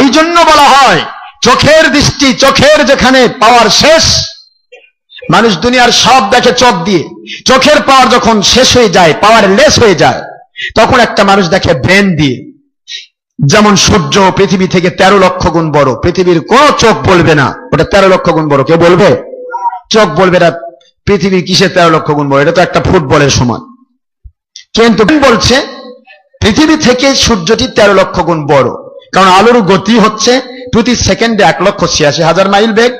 এই জন্য বলা হয়, চোখের দৃষ্টি চোখের যেখানে পাওয়ার শেষ, মানুষ দুনিয়ার সব দেখে চোখ দিয়ে, চোখের পাওয়ার যখন শেষ হয়ে যায়, পাওয়ার লেস হয়ে যায়, তখন একটা মানুষ দেখে ব্রেন দিয়ে। যেমন সূর্য পৃথিবী থেকে তেরো লক্ষ গুণ বড়, পৃথিবীর কোন চোখ বলবে না। ওটা তেরো লক্ষ গুণ বড়, কেউ বলবে? চোখ বলবে না পৃথিবীর কিসে তেরো লক্ষ গুণ বড়? এটা তো একটা ফুটবলের সমান। কিন্তু বলছে, পৃথিবী থেকে সূর্যটি তেরো লক্ষ গুণ বড়। কারণ আলোর গতি হচ্ছে প্রতি সেকেন্ডে এক লক্ষ ছিয়াশি হাজার মাইল বেগ।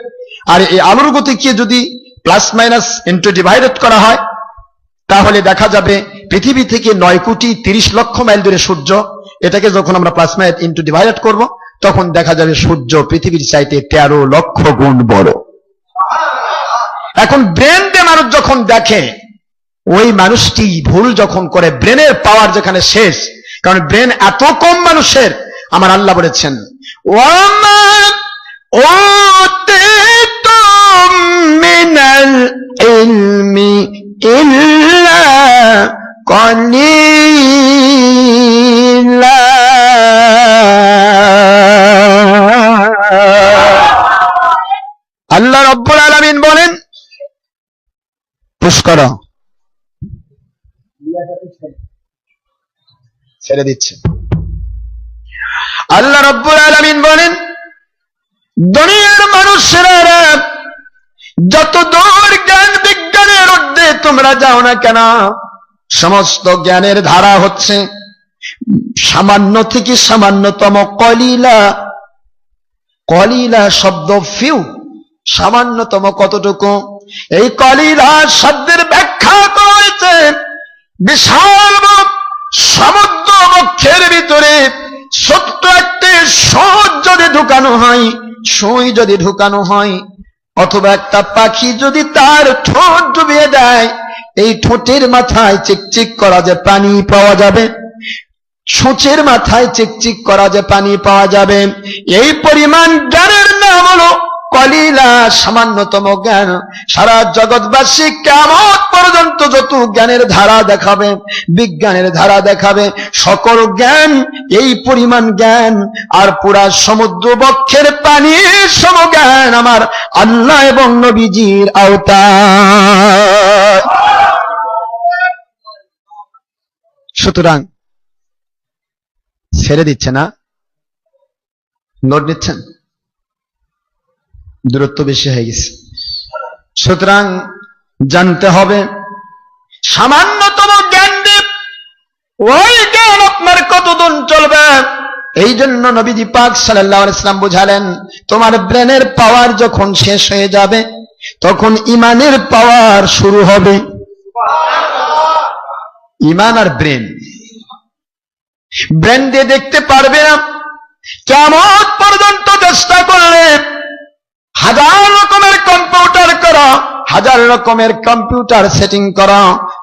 আর এই আলোর গতিকে যদি প্লাস মাইনাস ইন্টু ডিভাইডেড করা হয়, তাহলে দেখা যাবে পৃথিবী থেকে নয় কোটি তিরিশ লক্ষ মাইল দূরে সূর্য। এটাকে যখন আমরা প্লাস মাইনাস ইন্টু ডিভাইডেড করব, তখন দেখা যাবে সূর্য পৃথিবীর চাইতে তেরো লক্ষ গুণ বড়। এখন ব্রেন দিয়ে মানুষ যখন দেখে, ওই মানুষটি ভুল যখন করে ব্রেনের পাওয়ার যেখানে শেষ, কারণ ব্রেন এত কম মানুষের আমার আল্লাহ বলেছেন আল্লাহ রব্বুল আলামিন বলেন পুষ্কর ছেড়ে দিচ্ছে আল্লাহ রব্বুল আলামিন বলেন, দুনিয়ার মানুষেরা যত দূর জ্ঞান বিজ্ঞানের ঊর্ধ্বে তোমরা যাও না কেন? সমস্ত জ্ঞানের ধারা হচ্ছে সামান্য থেকে সামান্যতম কলিলা। কলিলা শব্দ ফিউ, সামান্যতম কতটুকু? এই কলিলা শব্দের ব্যাখ্যা হয়েছে, বিশাল সমুদ্র বক্ষের ভিতরে সহজ যদি ঢুকানো হয়, সুই যদি ঢুকানো হয়, অথবা একটা পাখি যদি তার ঠোঁট ডুবিয়ে দেয়, এই ঠোঁটের মাথায় চিকচিক করা যে পানি পাওয়া যাবে, সূচের মাথায় চিকচিক করা যে পানি পাওয়া যাবে, এই পরিমাণ জ্ঞানের নাম হলো কলিলা সামান্যতম জ্ঞান। সারা জগৎবাসী কেমন পর্যন্ত যত জ্ঞানের ধারা দেখাবে, বিজ্ঞানের ধারা দেখাবে, সকল জ্ঞান এই পরিমাণ জ্ঞান। আর পুরা সমুদ্র বক্ষের পানির সম জ্ঞান আমার আল্লাহ এবং নবীজির আওতা সুতরাং ছেড়ে দিচ্ছে না, নোট নিচ্ছেন? দূরত্ব বেশি হয়ে গেছে। সুতরাং জানতে হবে, সামান্যতম জ্ঞান দ্বীপ ওই জ্ঞান আপনার কতদিন চলবে? এই জন্য নবীজি পাক সাল্লাহ ইসলাম বুঝালেন, তোমার ব্রেনের পাওয়ার যখন শেষ হয়ে যাবে, তখন ইমানের পাওয়ার শুরু হবে। ইমান আর ব্রেন। ব্রেন দিয়ে দেখতে পারবে না কেমন পর্যন্ত চেষ্টা করলে হাজার রকমের কম্পিউটার করা, হাজার রকমের কম্পিউটার সেটিং করা।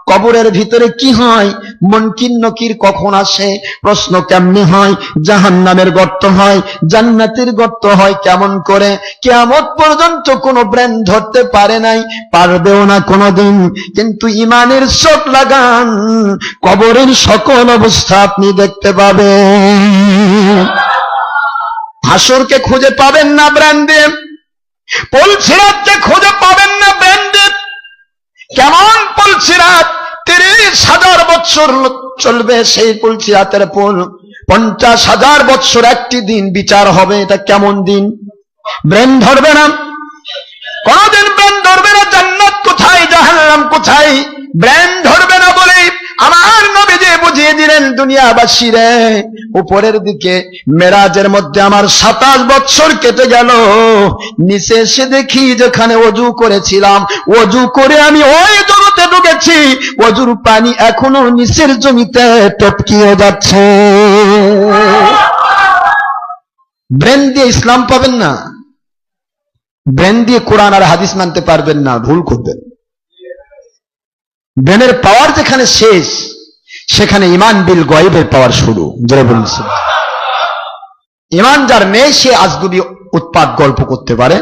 কবরের ভিতরে কি হয়? মনকির নকির কখন আসে? প্রশ্ন কেমনি হয়? জাহান নামের গর্ত হয়? জান্নাতের গর্ত হয় কেমন করে? কেমন পর্যন্ত কোনো ব্রেন ধরতে পারে নাই, পারবেও না কোনোদিন। কিন্তু ইমানের চোখ লাগান, কবরের সকল অবস্থা আপনি দেখতে পাবেন। হাসরকে খুঁজে পাবেন না ব্র্যান্ডে পলছিরাতকে খুঁজে পাবেন না ব্র্যান্ডে কেমন পলছিরাত তিরিশ হাজার বৎসর চলবে সেই পলছিরাতের পোল। পঞ্চাশ হাজার বৎসর একটি দিন বিচার হবে, এটা কেমন দিন? ব্রেন ধরবে না। কোনদিন ব্রেন ধরবে না। জান্নাত কোথায়? জাহান্নাম কোথায়? ব্রেন ধরবে নবী যে বুঝিয়ে দিলেন দুনিয়াবাসী রে। উপরের দিকে মেরাজের মধ্যে আমার সাতাশ বৎসর কেটে গেল। নিচে এসে দেখি যেখানে অজু করেছিলাম। অজু করে আমি ওই জগতে ঢুকেছি। অজুর পানি এখনও নিচের জমিতে টপকিয়ে যাচ্ছে। ব্রেন দিয়ে ইসলাম পাবেন না। ব্রেন দিয়ে কোরআন আর হাদিস মানতে পারবেন না। ভুল করবেন। ব্রেনের পাওয়ার যেখানে শেষ সেখানে ইমান বিল গয়েবের পাওয়ার শুরু। যারা বলছেন ইমান যার নেই, সে আজগুবি উৎপাত গল্প করতে পারে।